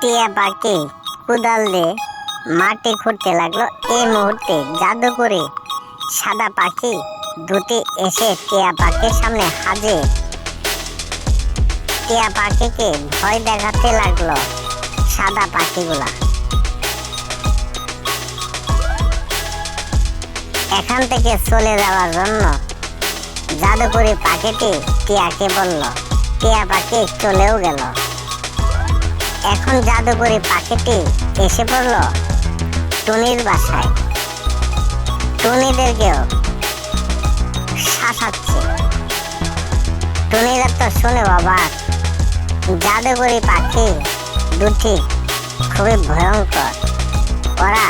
টিয়া পাখি কুদাল দিয়ে মাটি খুঁড়তে লাগল। এই মুহূর্তে জাদু করে সাদা পাখি দুটি এসে টিয়া পাখির সামনে হাজির। টিয়া পাখিকে ভয় দেখাতে লাগল সাদা পাখিগুলা। এখান থেকে চলে যাওয়ার জন্য জাদুকরি পাখিটি টিয়াকে বলল, টিয়া পাখি চলেও গেল। এখন জাদুকরি পাখিটি এসে পড়ল টুনির বাসায়। টুনিদেরকেও শাসাচ্ছে। টুনিরা তো শুনে অবাক। জাদুকরি পাখি দুটি খুবই ভয়ঙ্কর। ওরা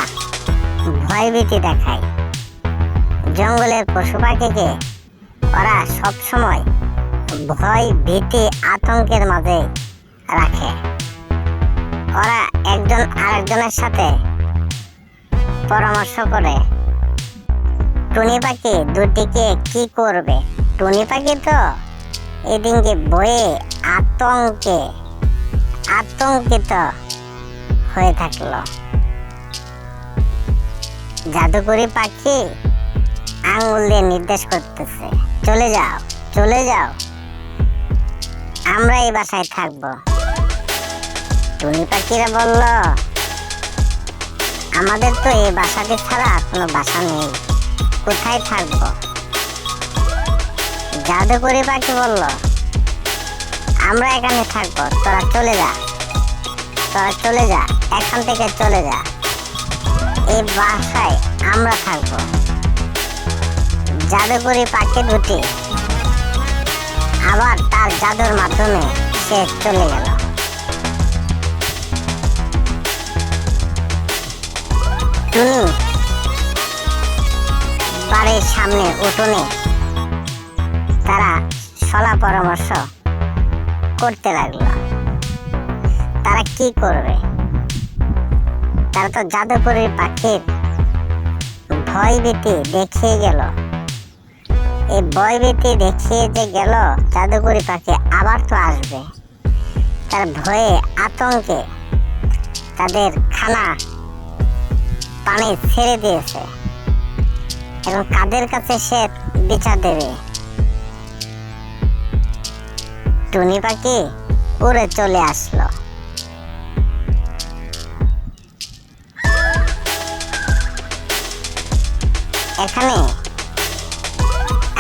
ভয়ভীতি দেখায়। জঙ্গলের পশু পাখিকে ওরা সবসময় ভয় ভীতি আতঙ্কের মাঝে রাখে। ওরা একজন আরেকজনের সাথে পরামর্শ করে। টুনি পাখি দুটিকে কি করবে? টুনি পাখি তো এদিকে বয়ে আতঙ্কে, আতঙ্কিত হয়ে থাকল। জাদুকরি পাখি আঙ্গুল দিয়ে নির্দেশ করতেছে, চলে যাও চলে যাও আমরা এই বাসায় থাকব। টুনি পাখিরা বলল? আমাদের তো এই বাসাটি ছাড়া কোনো বাসা নেই। কোথায় থাকব? জাদুকরি পাখি বলল, আমরা এখানে থাকব, তোরা চলে যা। তোরা চলে যা, এখান থেকে চলে যা। এই বাসায় আমরা থাকব। জাদুকরি পাখি দুটি। আবার তার জাদুর মাধ্যমে সে চলে গেল। টুনি বাড়ির সামনে উঠোনে তারা সলা পরামর্শ করতে লাগল। তারা কি করবে? তারা তো জাদুকরির পাখির ভয় ভীতি দেখিয়ে গেল। এই ভয় ভীতি দেখিয়ে যে গেল জাদুকরি পাখি আবার তো আসবে। তার ভয়ে আতঙ্কে তাদের খানা পানি ছেড়ে দিয়েছে। এবং কাদের কাছে সে বিচার দেবে? টুনি পাখি উড়ে চলে আসলো? এখানে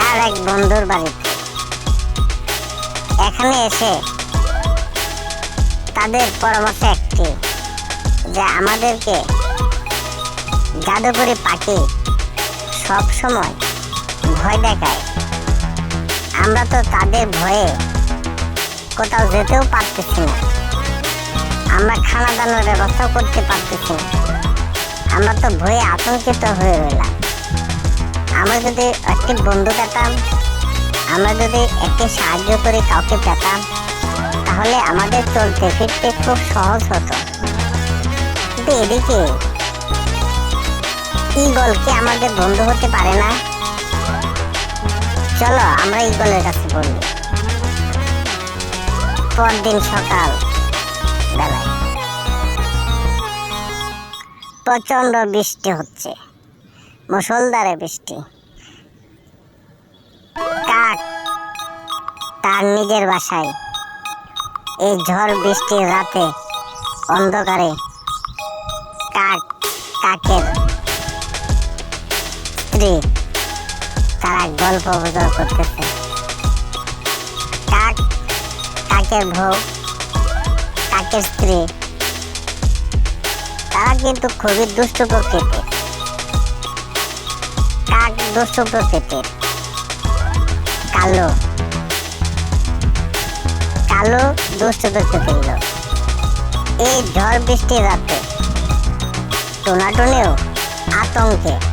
আর এক বন্ধুর বাড়িতে। এখানে এসে তাদের পরামর্শ একটি, যে আমাদেরকে জাদুকরি পাখি সব সময় ভয় দেখায়। আমরা তো তাদের ভয়ে কোথাও যেতেও পারতেছি না। আমরা খানা দানোর ব্যবস্থা করতে পারতেছি না। আমরা তো ভয়ে আতঙ্কিত হয়ে রইলাম। আমরা যদি একটি বন্ধু পেতাম, আমরা যদি একটি সাহায্য করে কাউকে পেতাম, তাহলে আমাদের চলতে ফিরতে খুব সহজ হতো। কিন্তু এদিকে ইগল কি আমাদের বন্ধু হতে পারে না? চলো, আমরা ইগলের কাছে বলি পরদিন সকাল বেলায়। প্রচণ্ড বৃষ্টি হচ্ছে। মুসলধারে বৃষ্টি। কাক তার নিজের বাসায়। এই ঝড় বৃষ্টির রাতে অন্ধকারে কাক কাকের স্ত্রী তারা গল্প করতেছে। কাক, কাকের বউ, কাকের স্ত্রী, তারা কিন্তু খুবই দুষ্ট প্রকৃতির। কাক দুষ্ট প্রকৃতির। কালো। কালো দুষ্ট প্রকৃতির এই ঝড় বৃষ্টির রাতে, টোনাটুনিও আতঙ্কে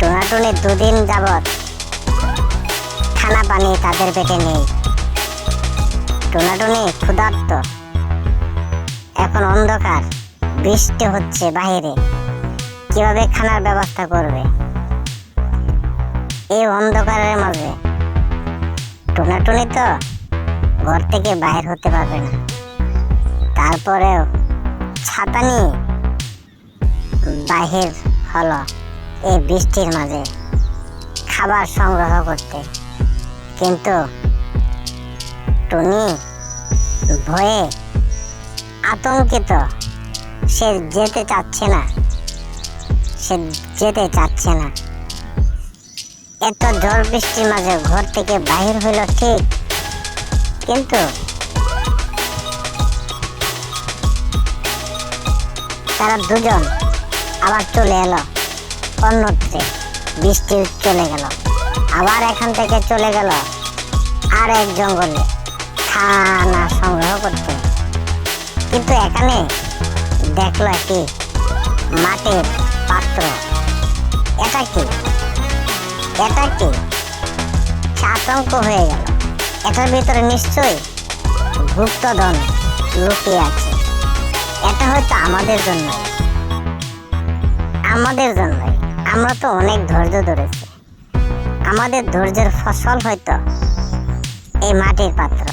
টোনাটুনি দুদিন যাবৎ খানা পানি তাদের পেটে নেই। টোনাটুনি ক্ষুধার্ত। এখন অন্ধকার, বৃষ্টি হচ্ছে বাইরে কীভাবে খানার ব্যবস্থা করবে? এই অন্ধকারের মাঝে। টোনাটুনি তো ঘর থেকে বাইর হতে পারবে না। তারপরেও ছাতা নিয়ে বাহির হলো। এই বৃষ্টির মাঝে খাবার সংগ্রহ করতে। কিন্তু টুনি ভয়ে আতঙ্কিত, সে যেতে চাচ্ছে না, সে যেতে চাচ্ছে না। এত ঝড় বৃষ্টির মাঝে ঘর থেকে বাহির হইল ঠিক, কিন্তু তারা দুজন আবার চলে এলো। অন্যত্রে বৃষ্টি চলে গেল। আবার এখান থেকে চলে গেল আর এক জঙ্গলে। খানা সংগ্রহ করতে। কিন্তু এখানে দেখল একটি মাটির পাত্র। এটা কি? এটা কি? আতঙ্ক হয়ে গেল। এটার ভিতরে নিশ্চয়ই গুপ্তধন লুকিয়ে আছে। এটা হয়তো আমাদের জন্য আমাদের জন্যই। আমরা তো অনেক ধৈর্য ধরেছি। আমাদের ধৈর্যের ফসল হয়তো এই মাটির পাত্র।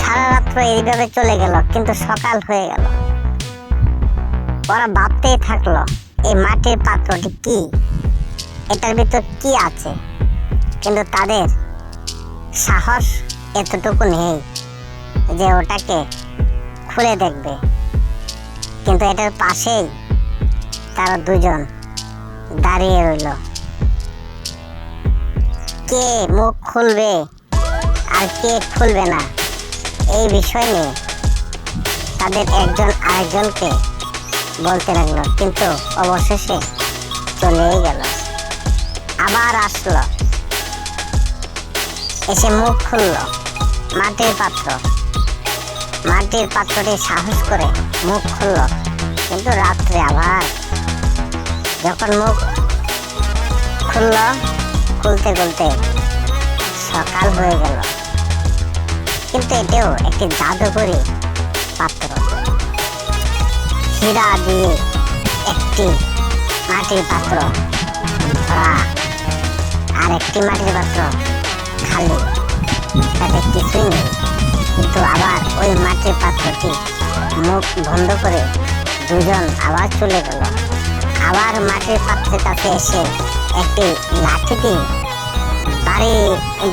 সারা রাত্র এইভাবে চলে গেল, কিন্তু সকাল হয়ে গেল। ওরা ভাবতেই থাকল, এই মাটির পাত্রটি কি? এটার ভিতর কি আছে? কিন্তু তাদের সাহস এতটুকু নেই যে ওটাকে খুলে দেখবে। কিন্তু এটার পাশেই তারা দুজন দাঁড়িয়ে রইল। কে মুখ খুলবে আর কে খুলবে না, এই বিষয় নিয়ে তাদের একজন আরেকজনকে বলতে লাগল, কিন্তু অবশেষে চলেই গেল। আবার আসলো। এসে মুখ খুলল মাটির পাত্র। মাটির পাত্রটি সাহস করে মুখ খুলল, কিন্তু রাত্রে আবার যখন মুখ খুলল, খুলতে খুলতে সকাল হয়ে গেল। কিন্তু এটাও একটি জাদুকরি পাত্র হীরা দিয়ে একটি মাটির পাত্র ভরা। আর একটি মাটির পাত্র খালি। তাতে কিছুই নেই। কিন্তু আবার ওই মাটির পাত্রটি মুখ বন্ধ করে দুজন আবার চলে গেল। আবার মাটির পাত্রের কাছে এসে একটি লাঠি দিয়ে বাড়ি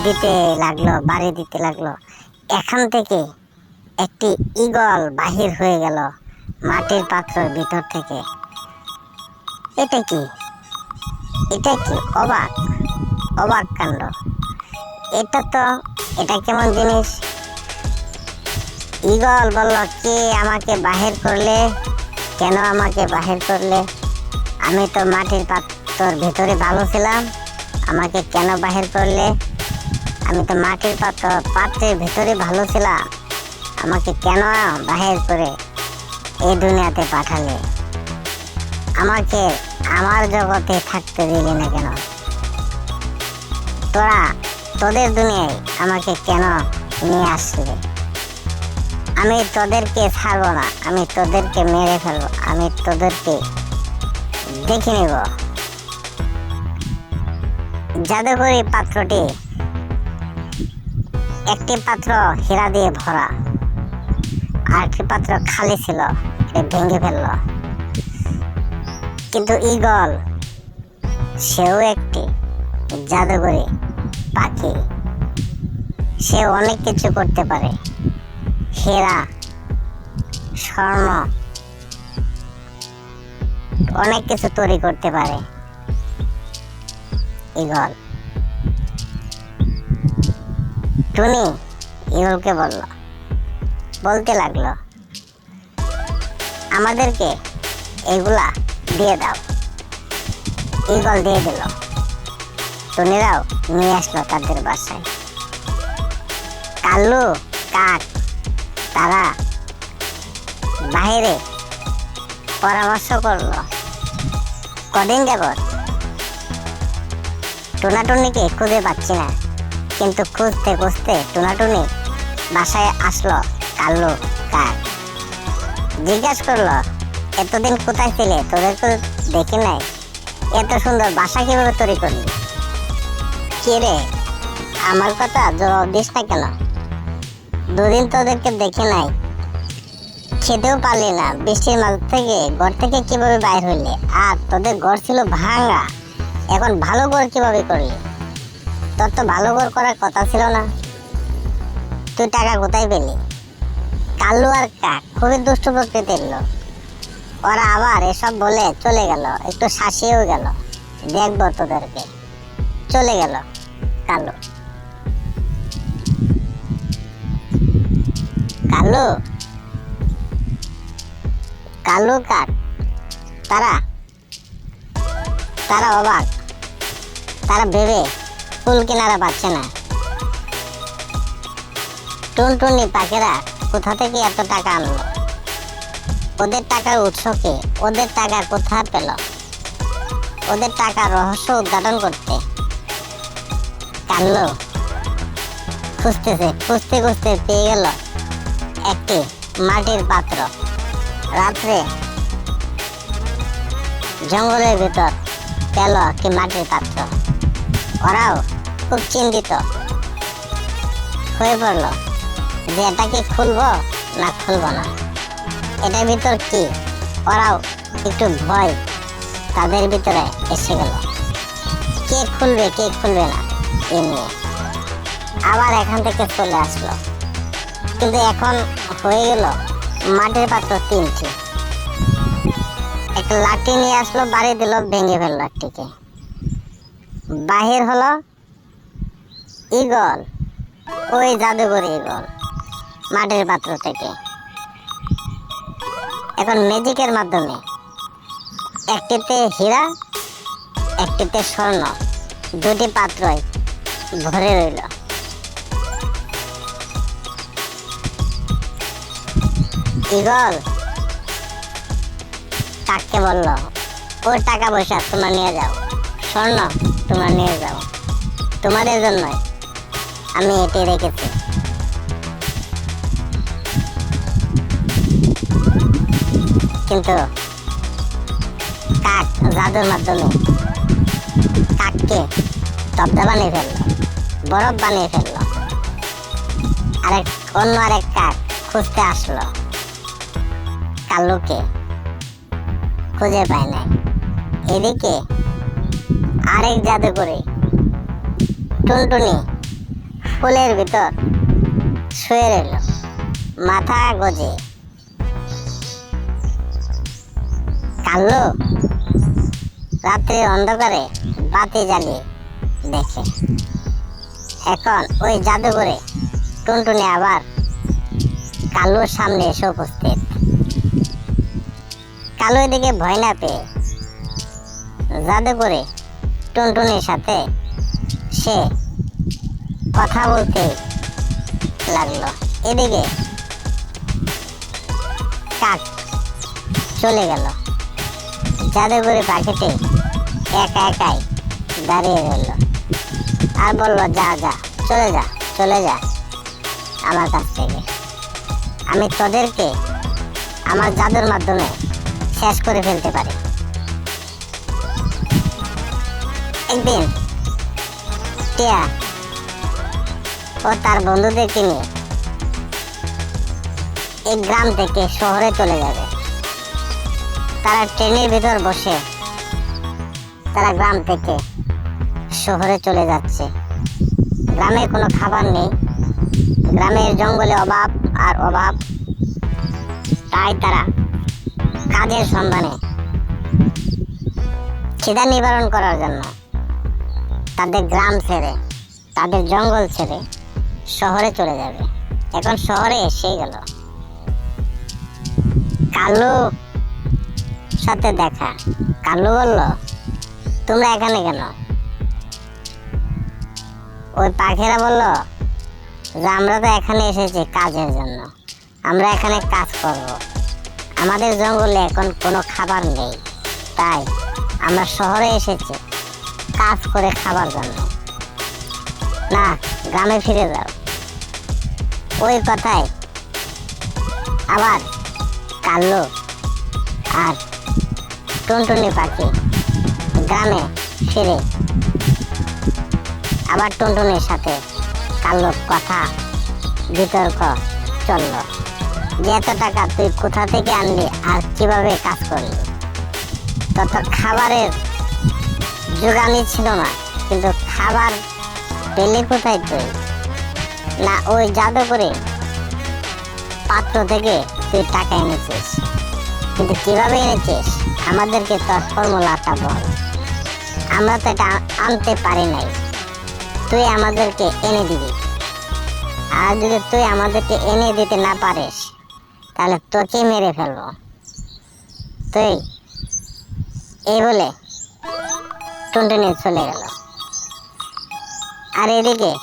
দিতে লাগল, বাড়ি দিতে লাগল। এখান থেকে একটি ঈগল বাহির হয়ে গেল মাটির পাত্রের ভিতর থেকে। এটা কি? এটা কি অবাক? অবাক কাণ্ড। এটা তো, এটা কেমন জিনিস? ঈগল বলল, কে আমাকে বাহির করলে? কেন আমাকে বাহির করলে? আমি তো মাটির পাত্রর ভিতরে ভালো ছিলাম। আমাকে কেন বাহির করলে? আমি তো মাটির পাত্র, পাত্রের ভিতরে ভালো ছিলাম। আমাকে কেন বাহির করে এই দুনিয়াতে পাঠালে? আমাকে আমার জগতে থাকতে দিলি না কেন? তোরা তোদের দুনিয়ায় আমাকে কেন নিয়ে আসলে? আমি তোদেরকে ছাড়বো না। আমি তোদেরকে মেরে ফেলব। আমি তোদেরকে দেখে নেব। জাদুকরি পাত্রটি একটি পাত্র হীরা দিয়ে ভরা, আর একটি পাত্র খালি ছিল ভেঙে ফেলল। কিন্তু ঈগল, সেও একটি জাদুকরি পাখি। সে অনেক কিছু করতে পারে। হীরা স্বর্ণ অনেক কিছু তৈরি করতে পারে। ঈগল টুনি ঈগলকে বলল বলতে লাগল, আমাদেরকে এগুলা দিয়ে দাও। ঈগল দিয়ে দিল, টুনিরাও নিয়ে আসলো তাদের বাসায়। কাল্লু কাক, তারা বাইরে পরামর্শ করল। কদিন যাবৎ? টুনাটুনিকে খুঁজে পাচ্ছি না। কিন্তু খুঁজতে খুঁজতে টুনাটুনি বাসায় আসলো কাল্লু কাক জিজ্ঞাসা করল, এতদিন কোথায় ছিলে? তোদেরকে দেখি নাই। এত সুন্দর বাসা কীভাবে তৈরি করলি? কে রে? আমার কথা জবাব দিস না কেন? দুদিন তোদেরকে দেখে নাই। খেতেও পারলি না। বৃষ্টির মাঝ থেকে, ঘর থেকে কীভাবে বাইর হইলে? আর তোদের ঘর ছিল ভাঙা। এখন ভালো ঘর কীভাবে করলি? তোর তো ভালো ঘর করার কথা ছিল না। তুই টাকা কোথায় পেলি? কাল্লু আর কাক খুবই দুষ্ট প্রকৃতির লোক। ওরা আবার এসব বলে চলে গেল। একটু শাসিয়েও গেল। দেখব তোদেরকে। চলে গেল, কালু। কালু? কালু কাক তারা তারা অবাক। তারা ভেবে ফুল কিনারা পাচ্ছে না। টুনটুনি পাখিরা, কোথা থেকে এত টাকা আনলো? ওদের টাকার উৎস কে ওদের টাকা কোথা পেল? ওদের টাকার রহস্য উদ্ঘাটন করতে। কানলো খুঁজতেছে, খুঁজতে খুঁজতে পেয়ে গেল একটি মাটির পাত্র। রাত্রে। জঙ্গলের ভিতর পেল একটি মাটির পাত্র? ওরাও খুব চিন্তিত। হয়ে পড়ল যে এটা কি খুলবো না খুলবো না। এটার ভিতর কি? ওরাও একটু ভয় তাদের ভিতরে এসে গেল। কে খুলবে কে খুলবে না, এ নিয়ে। আবার এখান থেকে চলে আসলো। কিন্তু এখন হয়ে গেল মাটির পাত্র তিনটি। একটা লাঠি নিয়ে আসলো, বাড়ি দিল ভেঙে ফেলল একটিকে বাহির হলো ইগল ওই জাদুঘর ইগল মাটির পাত্র থেকে। এখন ম্যাজিকের মাধ্যমে। একটিতে হীরা, একটিতে স্বর্ণ, দুটি পাত্রই ভরে রইল। ইগল কাককে বলল, ওর টাকা পয়সা তোমরা নিয়ে যাও। স্বর্ণ তোমরা নিয়ে যাও। তোমাদের জন্যই আমি এটি রেখেছি। কিন্তু কাক জাদুর মাধ্যমে কাককে তবদা বানিয়ে ফেলল, বরফ বানিয়ে ফেলল। আরেক, অন্য আরেক কাক খুঁজতে আসলো। কাল্লুকে খুঁজে পায় না এদিকে আরেক জাদু করে টুনটুনি ফুলের ভিতর শুয়ে রইল, মাথা গজে কাল্লু রাত্রে অন্ধকারে বাতি জ্বালিয়ে দেখে। এখন ওই জাদুঘরে টুনটুনি আবার কালুর সামনে এসে উপস্থিত। কালু এদিকে ভয় না পেয়ে। জাদুঘরে টুনটুনির সাথে সে কথা বলতে লাগল। এদিকে কাক চলে গেল। জাদুঘরে পাখিটি একা একাই দাঁড়িয়ে রইল। আর বলল, যা যা, চলে যা চলে যা আমার কাছ থেকে। আমি তোদেরকে আমার জাদুর মাধ্যমে শেষ করে ফেলতে পারে। একদিন, টিয়া ও তার বন্ধুদেরকে নিয়ে এই গ্রাম থেকে শহরে চলে যাবে। তারা ট্রেনের ভিতর বসে তারা গ্রাম থেকে শহরে চলে যাচ্ছে। গ্রামে কোনো খাবার নেই। গ্রামের জঙ্গলে অভাব আর অভাব। তাই তারা কাজের সন্ধানে। খিদা নিবারণ করার জন্য। তাদের গ্রাম ছেড়ে, তাদের জঙ্গল ছেড়ে শহরে চলে যাবে। এখন শহরে এসে গেল। কালু সাথে দেখা। কালু বলল, তোমরা এখানে কেন? ওই পাখিরা বলল, যে আমরা তো এখানে এসেছি কাজের জন্য। আমরা এখানে কাজ করব। আমাদের জঙ্গলে এখন কোনো খাবার নেই। তাই আমরা শহরে এসেছি। কাজ করে খাবার জন্য। না, গ্রামে ফিরে যাও। ওই কথায় আবার কাল্লু আর টুনটুনি পাখি গ্রামে ফিরে। আবার টুনটুনির সাথে কাল্লুর কথা বিতর্ক চলল। যে এত টাকা তুই কোথা থেকে আনলি আর কীভাবে কাজ করলি? তত খাবারের যোগানই ছিল না, কিন্তু খাবার পেলে কোথায় তুই? না ওই জাদু করে পাত্র থেকে তুই টাকা এনেছিস। কিন্তু কীভাবে এনেছিস? আমাদেরকে তোর ফর্মুলাটা বল আমরা তো এটা আনতে পারি নাই। তুই আমাদেরকে এনে দিবি। আর যদি তুই আমাদেরকে এনে দিতে না পারিস তাহলে তোকে মেরে ফেলব। তুই, এই বলে টুনটুনি চলে গেল। আর এদিকে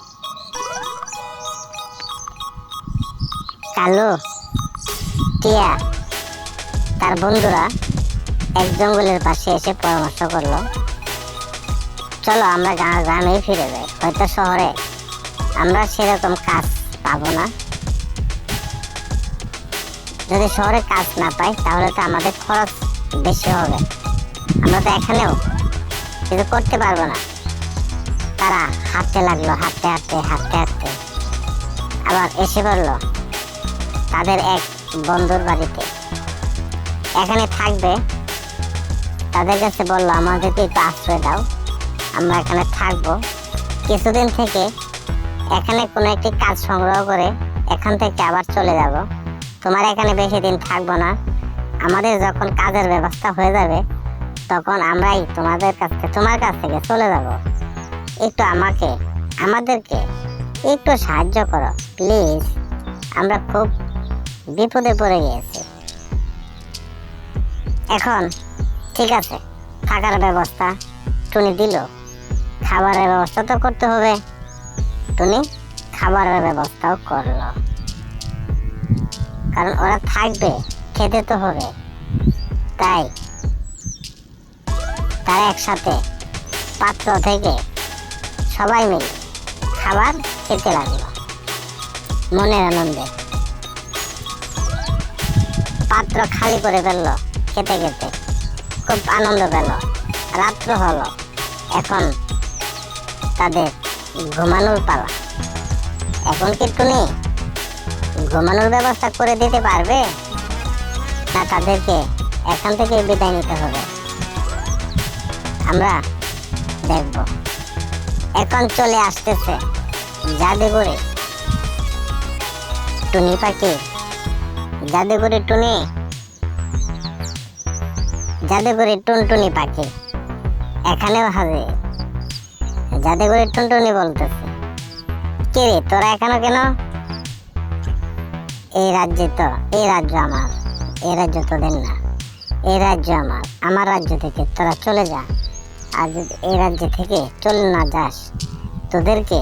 কালু, টিয়া, তার বন্ধুরা এক জঙ্গলের পাশে এসে পরামর্শ করল, চলো আমরা গ্রা- গ্রামেই ফিরে যাই, হয়তো শহরে আমরা সেরকম কাজ পাবো না। যদি শহরে কাজ না পাই, তাহলে তো আমাদের খরচ বেশি হবে। আমরা তো এখানেও কিছু করতে পারব না। তারা হাঁটতে লাগল, হাঁটতে হাঁটতে হাঁটতে হাঁটতে। আবার এসে পড়ল তাদের এক বন্ধুর বাড়িতে। এখানে থাকবে। তাদের কাছে বলল, আমাদেরকে একটু আশ্রয় দাও। আমরা এখানে থাকব। কিছুদিন থেকে এখানে কোনো একটি কাজ সংগ্রহ করে এখান থেকে আবার চলে যাব। তোমার এখানে বেশি দিন থাকব না। আমাদের যখন কাজের ব্যবস্থা হয়ে যাবে, তখন আমরাই তোমাদের কাছ থেকে, তোমার কাছ থেকে চলে যাব। একটু আমাকে, আমাদেরকে একটু সাহায্য করো, প্লিজ। আমরা খুব বিপদে পড়ে গিয়েছি। এখন ঠিক আছে, থাকার ব্যবস্থা টুনি দিল। খাবারের ব্যবস্থা তো করতে হবে। টুনি খাবারের ব্যবস্থাও করল। কারণ ওরা থাকবে, খেতে তো হবে। তাই তারা একসাথে পাত্র থেকে সবাই মিলে খাবার খেতে লাগল। মনের আনন্দে পাত্র খালি করে ফেলল খেতে খেতে। খুব আনন্দ পেল। রাত্র হলো, এখন তাদের ঘুমানোর পালা। এখন কি টুনি ঘুমানোর ব্যবস্থা করে দিতে পারবে? না, তাদেরকে এখান থেকে বিদায় নিতে হবে। আমরা দেখব। এখন চলে আসতেছে জাদুঘরে। টুনি পাখি। জাদুঘরে টুনি। জাদুঘরে টুনটুনি পাখি। এখানেও হাজির। জাদুঘরে টুনটুনি বলতেছে। কে রে, তোরা এখানে কেন? এই রাজ্যে তো, এই রাজ্য আমার, এই রাজ্য তোদের না, এই রাজ্য আমার আমার রাজ্য থেকে তোরা চলে যা। আর যদি এই রাজ্য থেকে চলে না যাস, তোদেরকে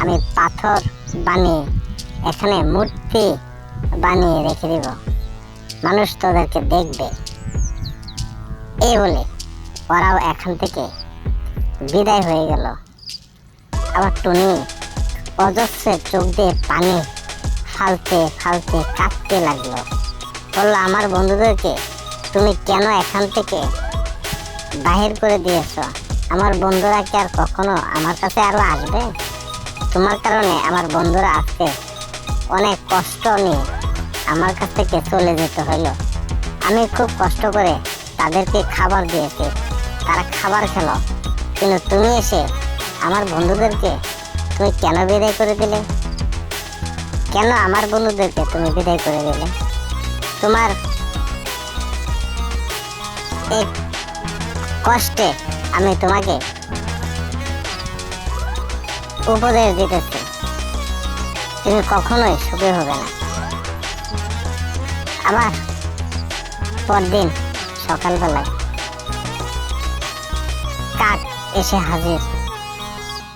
আমি পাথর বানিয়ে, এখানে মূর্তি বানিয়ে রেখে দেব। মানুষ তোদেরকে দেখবে। এই বলে ওরাও এখান থেকে বিদায় হয়ে গেল। আবার টুনি অজস্রের চোখ দিয়ে পানি ফালতে ফালতে কাঁদতে লাগল। বলল, আমার বন্ধুদেরকে তুমি কেন এখান থেকে বাহির করে দিয়েছ? আমার বন্ধুরা কি আর কখনো আমার কাছে আরও আসবে? তোমার কারণে আমার বন্ধুরা আজকে অনেক কষ্ট নিয়ে আমার কাছ থেকে চলে যেতে হলো আমি খুব কষ্ট করে তাদেরকে খাবার দিয়েছি। তারা খাবার খেলো। কিন্তু তুমি এসে আমার বন্ধুদেরকে তুমি কেন বিদায় করে দিলে? কেন আমার বন্ধুদেরকে তুমি বিদায় করে দিলে? তোমার কষ্টে আমি তোমাকে উপদেশ দিতেছি। তুমি কখনোই সুখী হবে না। আবার পরদিন সকালবেলায় কাক এসে হাজির,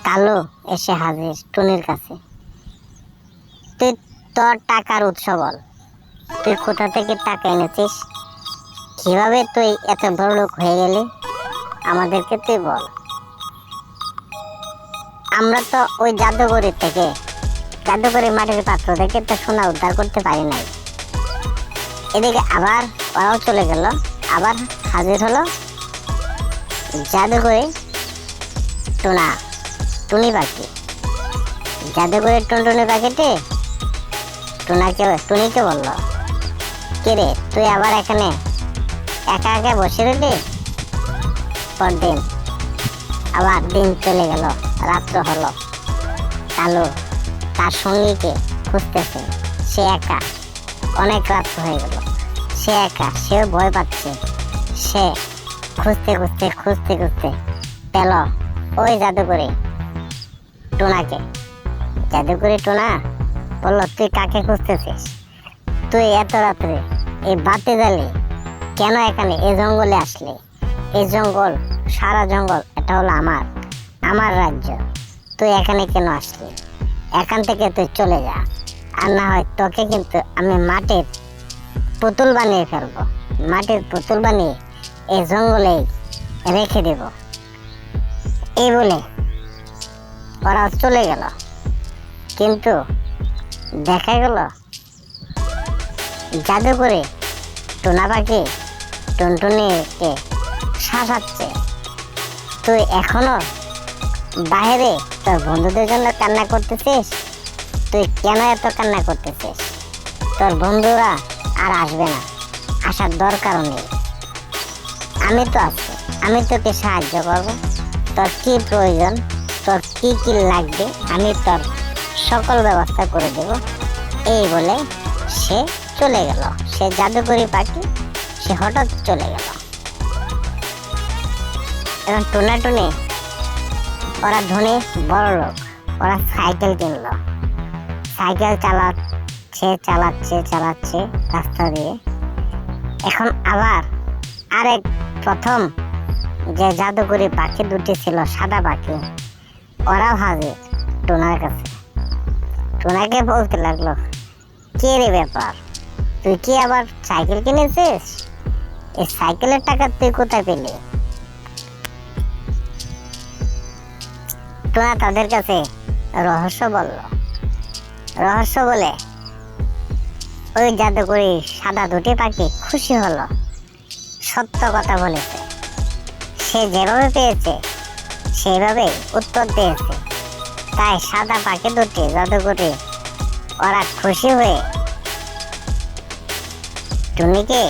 কালো এসে হাজির টুনির কাছে। তোর টাকার উৎস বল। তুই কোথা থেকে টাকা এনেছিস? কীভাবে তুই এত বড় লোক হয়ে গেলি? আমাদেরকে তুই বল। আমরা তো ওই জাদুঘরের থেকে, জাদুঘরের মাটির পাত্র থেকে তো সোনা উদ্ধার করতে পারি নাই। এদিকে আবার ওরাও চলে গেল, আবার হাজির হলো জাদুঘরে টোনা, টুনি পাখি। জাদুঘরের টুনটুনি পাখিটি টুনাকে টুনিকে বলল। কে রে, তুই আবার এখানে একা একা বসে রইলি? পরদিন আবার দিন চলে গেল, রাত্র হলো। কালু তার সঙ্গীকে খুঁজতেছে, সে একা, অনেক রাত হয়ে গেল। সে একা, সেও ভয় পাচ্ছে। সে খুঁজতে খুঁজতে খুঁজতে খুঁজতে পেল ওই জাদুকরি টোনাকে। জাদুকরি টোনা? বলল তুই কাকে খুঁজতেছিস? তুই এত রাত্রে এই বাতি জ্বালি কেন এখানে এই জঙ্গলে আসলি? এই জঙ্গল, সারা জঙ্গল, এটা হলো আমার আমার রাজ্য। তুই এখানে কেন আসলি? এখান থেকে তুই চলে যা। আর না হয় তোকে কিন্তু আমি মাটির পুতুল বানিয়ে ফেলব। মাটির পুতুল বানিয়ে এই জঙ্গলে রেখে দেব। এই বলে ওরা চলে গেল। কিন্তু দেখা গেল জাদু করে টোনা পাখি টুনটুনিকে শাসাচ্ছে তুই এখনও বাইরে তোর বন্ধুদের জন্য কান্না করতেছিস? তুই কেন এত কান্না করতেছিস? তোর বন্ধুরা আর আসবে না, আসার দরকারও নেই। আমি তো আছি, আমি তোকে সাহায্য করব। তোর কি প্রয়োজন? তোর কি কি লাগবে? আমি তোর সকল ব্যবস্থা করে দেব। এই বলে সে চলে গেল। সে জাদুকরি পাখি, সে হঠাৎ চলে গেল। এবং টুনাটুনি ওরা ধনী বড় লোক, ওরা সাইকেল কিনলো। সাইকেল চালাচ্ছে চালাচ্ছে চালাচ্ছে রাস্তা দিয়ে। এখন আবার আরেক প্রথম যে জাদুকরি পাখি, দুটি ছিল সাদা পাখি, ওরাও হাজির টোনার কাছে। টোনাকে বলতে লাগল, কে রে ব্যাপার? তুই কি আবার সাইকেল কিনেছিস? এই সাইকেলের টাকা তুই কোথায় পেলি? টোনা তাদের কাছে রহস্য বলল। রহস্য বলে, ওই জাদুকরি সাদা দুটি পাখি খুশি হলো। সত্য কথা বলেছে। সে যেভাবে পেয়েছে সেইভাবে উত্তর দিয়েছে। তাই সাদা পাখি দুটি জাদুকরি। ওরা খুশি হয়ে টুনিকে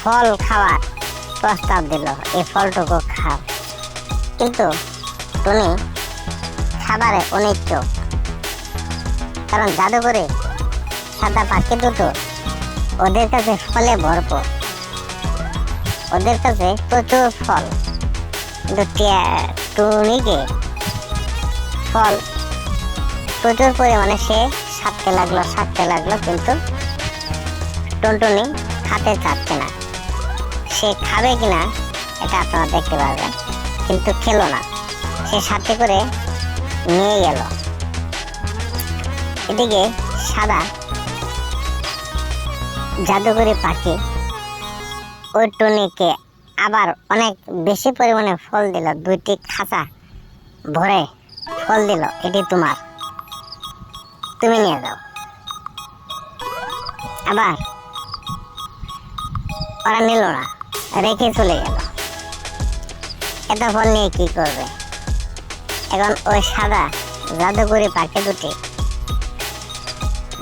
ফল খাওয়ার প্রস্তাব দিল। এই ফলটুকু খাও কিন্তু টুনি খাবারে অনেক চোখ কারণ জাদুঘরে সাদা পাখি দুটো ওদের কাছে ফলে ভরপুর। ওদের কাছে প্রচুর ফল। কিন্তু টুনিকে ফল। প্রচুর পরিমাণে সে সারতে লাগল সারতে লাগল, কিন্তু টুনটুনি খাতে চাচ্ছে না। সে খাবে কিনা এটা আপনারা দেখতে পারবেন, কিন্তু খেলো না। সে সাথে করে নিয়ে গেল। এদিকে সাদা জাদুকরি পাখি ওই টুনিকে আবার অনেক বেশি পরিমাণে ফল দিল, দুইটি খাঁচা ভরে ফল দিল এটি তোমার। তুমি নিয়ে যাও। আবার। ওরা নিল না, রেখে চলে গেল। এত ফল নিয়ে কি করবে? এখন ওই সাদা জাদুকরি পাখি দুটি।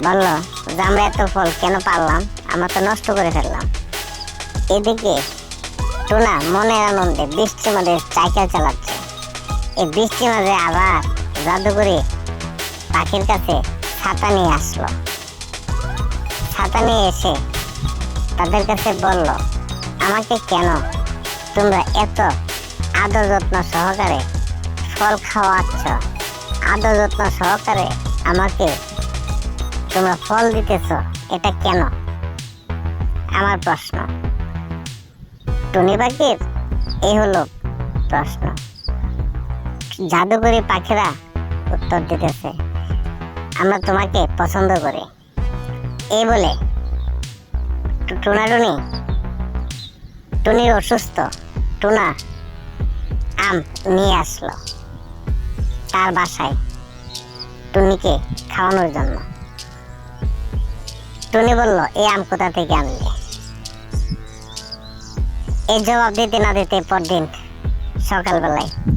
বলল, যে আমরা এত ফল কেন পারলাম? আমরা তো নষ্ট করে ফেললাম। এদিকে টুনা মনের আনন্দে বৃষ্টির মধ্যে সাইকেল চালাচ্ছে। এই বৃষ্টির মাঝে আবার জাদুকরি পাখির কাছে ছাতা নিয়ে আসলো। ছাতা নিয়ে এসে তাদের কাছে বলল, আমাকে কেন তোমরা এত আদর যত্ন সহকারে ফল খাওয়াচ্ছ? আদর যত্ন সহকারে আমাকে তোমরা ফল দিতেছ, এটা কেন? আমার প্রশ্ন। টুনি পাখির এই হলো প্রশ্ন। জাদুকরি পাখিরা উত্তর দিতেছে। আমরা তোমাকে পছন্দ করি। এই বলে টু- টুনা, টুনি টুনির অসুস্থ, টুনা আম নিয়ে আসলো তার বাসায় টুনিকে খাওয়ানোর জন্য। টুনি বলল, এই আম কোথা থেকে আনলে? এই জবাব দিতে না দিতে পরদিন সকালবেলায়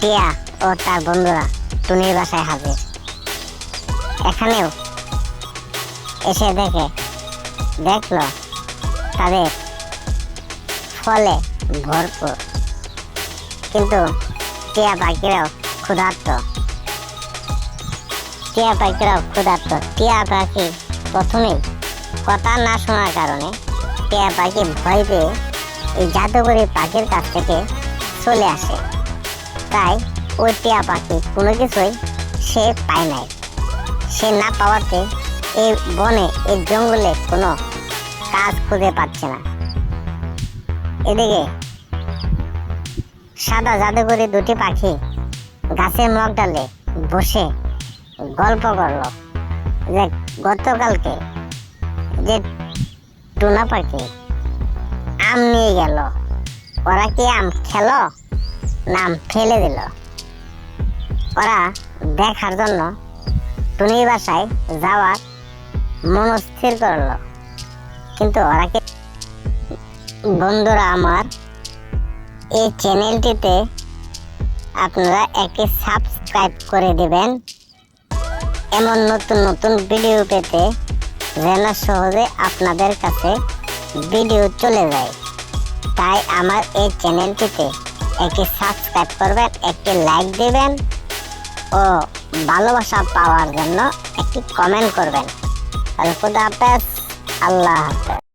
টিয়া ও তার বন্ধুরা, টুনির বাসায় হাজির। এখানেও এসে দেখে, দেখল তাদের ফলে ভরপুর। কিন্তু টিয়া পাখিরাও ক্ষুধার্ত। টিয়া পাখিরাও ক্ষুধার্ত। টিয়া পাখি প্রথমেই কথা না শোনার কারণে টিয়া পাখি ভয় পেয়ে এই জাদুকরি পাখির কাছ থেকে চলে আসে। তাই ওই টিয়া পাখি কোনো কিছুই সে পায় নাই। সে না পাওয়াতে এই বনে, এই জঙ্গলে কোনো কাজ খুঁজে পাচ্ছে না। এদিকে সাদা জাদুকরি দুটি পাখি গাছের মগ ডালে বসে গল্প করল যে গতকালকে যে টুনা পাখি আম নিয়ে গেল। ওরা কি আম খেলো? না আম ফেলে দিল। ওরা দেখার জন্য টুনির বাসায় যাওয়ার মনস্থির করল। কিন্তু ওরা কি বন্ধুরা আমার, এই চ্যানেলটিতে আপনারা একটি সাবস্ক্রাইব করে দিবেন। এমন নতুন নতুন ভিডিও পেতে যেন সহজে আপনাদের কাছে ভিডিও চলে যায়। তাই আমার এই চ্যানেলটিতে একটি সাবস্ক্রাইব করবেন, একটি লাইক দেবেন ও ভালোবাসা পাওয়ার জন্য একটি কমেন্ট করবেন। তাহলে খুদা হাফেজ, আল্লাহ হাফেজ।